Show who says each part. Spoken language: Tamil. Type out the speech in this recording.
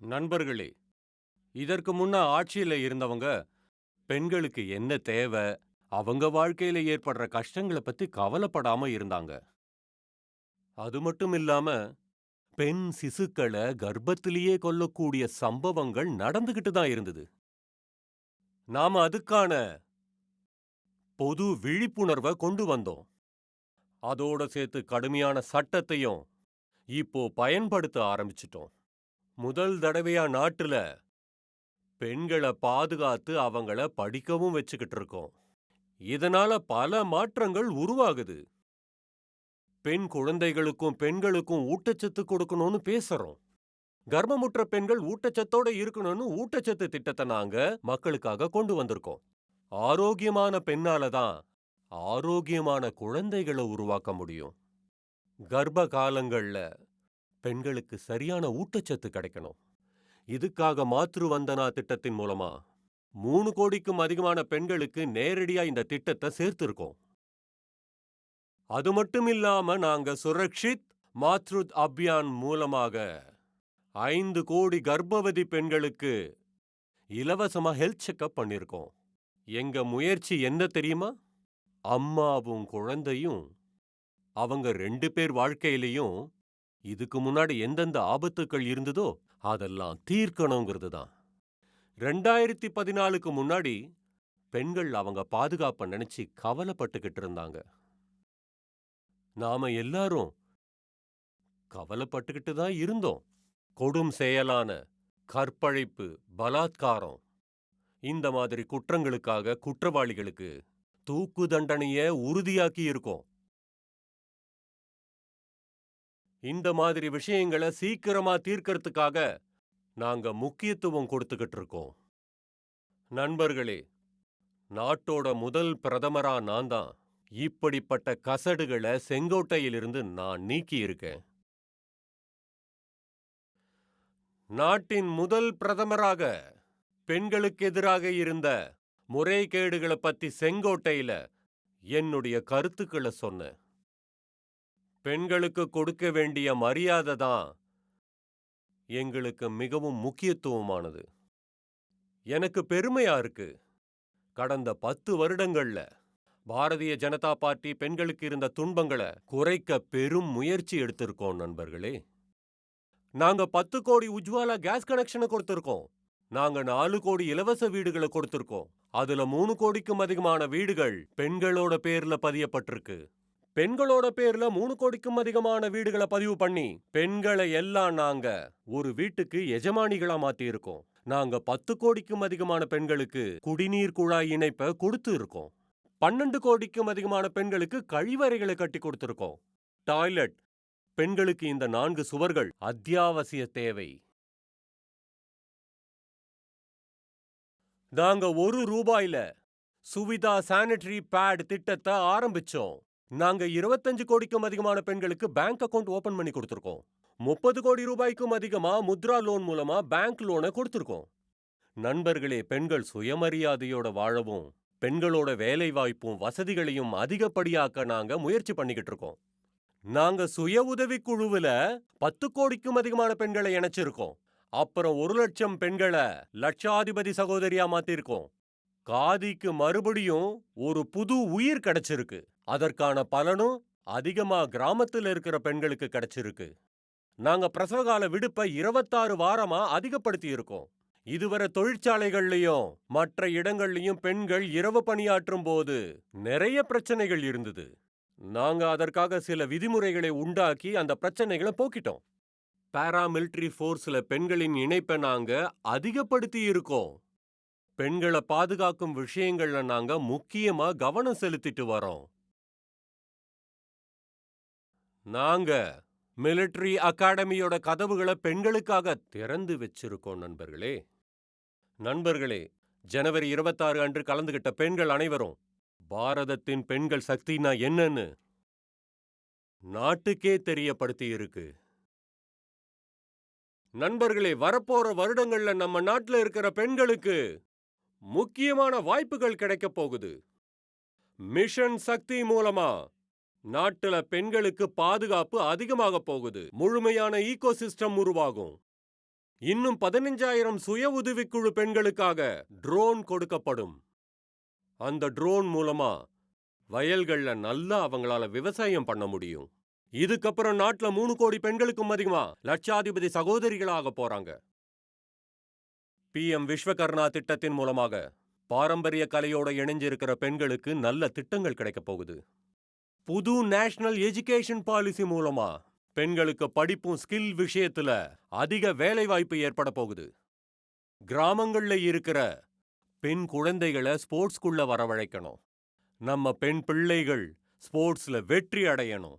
Speaker 1: நண்பர்களே இதற்கு முன்ன ஆட்சியில இருந்தவங்க பெண்களுக்கு என்ன தேவை அவங்க வாழ்க்கையில ஏற்படுற கஷ்டங்கள பத்தி கவலைப்படாம இருந்தாங்க. அது மட்டும் இல்லாம பெண் சிசுக்கள கர்ப்பத்திலேயே கொல்லக்கூடிய சம்பவங்கள் நடந்துகிட்டு தான் இருந்தது. நாம அதுக்கான பொது விழிப்புணர்வை கொண்டு வந்தோம். அதோட சேர்த்து கடுமையான சட்டத்தையும் இப்போ பயன்படுத்த ஆரம்பிச்சிட்டோம். முதல் தடவையா நாட்டுல பெண்களை பாதுகாத்து அவங்கள படிக்கவும் வச்சுக்கிட்டு இருக்கோம். இதனால பல மாற்றங்கள் உருவாகுது. பெண் குழந்தைகளுக்கும் பெண்களுக்கும் ஊட்டச்சத்து கொடுக்கணும்னு பேசுறோம். கர்ப்பமுற்ற பெண்கள் ஊட்டச்சத்தோட இருக்கணும்னு ஊட்டச்சத்து திட்டத்தை நாங்க மக்களுக்காக கொண்டு வந்திருக்கோம். ஆரோக்கியமான பெண்ணால தான் ஆரோக்கியமான குழந்தைகளை உருவாக்க முடியும். கர்ப்ப காலங்கள்ல பெண்களுக்கு சரியான ஊட்டச்சத்து கிடைக்கணும். இதுக்காக மாத்ரு வந்தனா திட்டத்தின் மூலமா மூணு கோடிக்கும் அதிகமான பெண்களுக்கு நேரடியா இந்த திட்டத்தை சேர்த்திருக்கோம். அது மட்டும் இல்லாம நாங்க சுரக்ஷித் மாத்ருத் அபியான் மூலமாக ஐந்து கோடி கர்ப்பவதி பெண்களுக்கு இலவசமா ஹெல்த் செக்அப் பண்ணிருக்கோம். எங்க முயற்சி என்ன தெரியுமா? அம்மாவும் குழந்தையும் அவங்க ரெண்டு பேர் வாழ்க்கையிலையும் இதுக்கு முன்னாடி எந்தெந்த ஆபத்துக்கள் இருந்ததோ அதெல்லாம் தீர்க்கணுங்கிறது தான். ரெண்டாயிரத்தி பதினாலுக்கு முன்னாடி பெண்கள் அவங்க பாதுகாப்பை நினைச்சு கவலைப்பட்டுக்கிட்டு இருந்தாங்க. நாம எல்லாரும் கவலைப்பட்டுக்கிட்டு தான் இருந்தோம். கொடும் செயலான கற்பழைப்பு பலாத்காரம் இந்த மாதிரி குற்றங்களுக்காக குற்றவாளிகளுக்கு தூக்கு தண்டனைய உறுதியாக்கி இருக்கோம் இந்த மாதிரி விஷயங்களை சீக்கிரமா தீர்க்கறதுக்காக நாங்க முக்கியத்துவம் கொடுத்துக்கிட்டு இருக்கோம். நண்பர்களே நாட்டோட முதல் பிரதமரா நான் தான். இப்படிப்பட்ட கசடுகளை செங்கோட்டையிலிருந்து நான் நீக்கி இருக்கேன் நாட்டின் முதல் பிரதமராக பெண்களுக்கு எதிராக இருந்த முறைகேடுகளை பத்தி செங்கோட்டையில என்னுடைய கருத்துக்களை சொன்னேன். பெண்களுக்கு கொடுக்க வேண்டிய மரியாதை தான் எங்களுக்கு மிகவும் முக்கியத்துவமானது. எனக்கு பெருமையா இருக்கு. கடந்த பத்து வருடங்கள்ல பாரதிய ஜனதா பார்ட்டி பெண்களுக்கு இருந்த துன்பங்களை குறைக்க பெரும் முயற்சி எடுத்திருக்கோம் நண்பர்களே. நாங்க பத்து கோடி உஜ்வாலா கேஸ் கனெக்ஷனை கொடுத்திருக்கோம். நாங்க நாலு கோடி இலவச வீடுகளை கொடுத்திருக்கோம். அதுல மூணு கோடிக்கும் அதிகமான வீடுகள் பெண்களோட பேர்ல பதியப்பட்டிருக்கு. பெண்களோட பேர்ல மூணு கோடிக்கும் அதிகமான வீடுகளை பதிவு பண்ணி பெண்களை எல்லாம் நாங்க ஒரு வீட்டுக்கு எஜமானிகளா மாத்தி இருக்கோம் நாங்க பத்து கோடிக்கும் அதிகமான பெண்களுக்கு குடிநீர் குழாய் இணைப்பை கொடுத்து இருக்கோம். பன்னெண்டு கோடிக்கும் அதிகமான பெண்களுக்கு கழிவறைகளை கட்டி கொடுத்திருக்கோம். டாய்லெட் பெண்களுக்கு இந்த நான்கு சுவர்கள் அத்தியாவசிய தேவை. நாங்க ஒரு ரூபாயில சுவிதா சானிட்டரி பேட் திட்டத்தை ஆரம்பிச்சோம். நாங்க இருபத்தஞ்சு கோடிக்கும் அதிகமான பெண்களுக்கு பேங்க் அக்கவுண்ட் ஓபன் பண்ணி கொடுத்திருக்கோம். முப்பது கோடி ரூபாய்க்கும் அதிகமா முத்ரா லோன் மூலமா பேங்க் லோனை கொடுத்துருக்கோம். நண்பர்களே பெண்கள் சுயமரியாதையோட வாழவும் பெண்களோட வேலை வாய்ப்பும் வசதிகளையும் அதிகப்படியாக்க நாங்க முயற்சி பண்ணிக்கிட்டு இருக்கோம். நாங்க சுய உதவி குழுவுல பத்து கோடிக்கும் அதிகமான பெண்களை இணைச்சிருக்கோம். அப்புறம் ஒரு லட்சம் பெண்களை லட்சாதிபதி சகோதரியா மாத்திருக்கோம். காதிக்கு மறுபடியும் ஒரு புது உயிர் கிடைச்சிருக்கு. அதற்கான பலனும் அதிகமா கிராமத்துல இருக்கிற பெண்களுக்கு கிடைச்சிருக்கு. நாங்க பிரசவகால விடுப்பை இருபத்தாறு வாரமா அதிகப்படுத்தி இருக்கோம். இதுவரை தொழிற்சாலைகள்லயும் மற்ற இடங்கள்லயும் பெண்கள் இரவு பணியாற்றும் போது நிறைய பிரச்சனைகள் இருந்தது. நாங்க அதற்காக சில விதிமுறைகளை உண்டாக்கி அந்த பிரச்சனைகளை போக்கிட்டோம். பாராமிலிட்டரி ஃபோர்ஸ்ல பெண்களின் இணைப்பை நாங்க அதிகப்படுத்தி இருக்கோம். பெண்களை பாதுகாக்கும் விஷயங்கள்ல நாங்க முக்கியமா கவனம் செலுத்திட்டு வரோம். நாங்க மிலிட்டரி அகாடமியோட கதவுகளை பெண்களுக்காக திறந்து வச்சிருக்கோம் நண்பர்களே. நண்பர்களே ஜனவரி இருபத்தாறு அன்று கலந்துகிட்ட பெண்கள் அனைவரும் பாரதத்தின் பெண்கள் சக்தினா என்னன்னு நாட்டுக்கே தெரியப்படுத்தி இருக்கு நண்பர்களே வரப்போற வருடங்கள்ல நம்ம நாட்டுல இருக்கிற பெண்களுக்கு முக்கியமான வாய்ப்புகள் கிடைக்க போகுது. மிஷன் சக்தி மூலமா நாட்டுல பெண்களுக்கு பாதுகாப்பு அதிகமாக போகுது. முழுமையான ஈகோசிஸ்டம் உருவாகும். இன்னும் பதினஞ்சாயிரம் சுய உதவிக்குழு பெண்களுக்காக ட்ரோன் கொடுக்கப்படும். அந்த ட்ரோன் மூலமா வயல்கள்ல நல்லா அவங்களால விவசாயம் பண்ண முடியும். இதுக்கப்புறம் நாட்டுல மூணு கோடி பெண்களுக்கும் அதிகமா லட்சாதிபதி சகோதரிகளாக போறாங்க. பி எம் விஸ்வகர்ணா திட்டத்தின் மூலமாக பாரம்பரிய கலையோட இணைஞ்சிருக்கிற பெண்களுக்கு நல்ல திட்டங்கள் கிடைக்கப் போகுது. புது நேஷனல் எஜுகேஷன் பாலிசி மூலமா பெண்களுக்கு படிப்பும் ஸ்கில் விஷயத்துல அதிக வேலைவாய்ப்பு ஏற்பட போகுது. கிராமங்கள்ல இருக்கிற பெண் குழந்தைகளை ஸ்போர்ட்ஸ்குள்ள வரவழைக்கணும். நம்ம பெண் பிள்ளைகள் ஸ்போர்ட்ஸ்ல வெற்றி அடையணும்.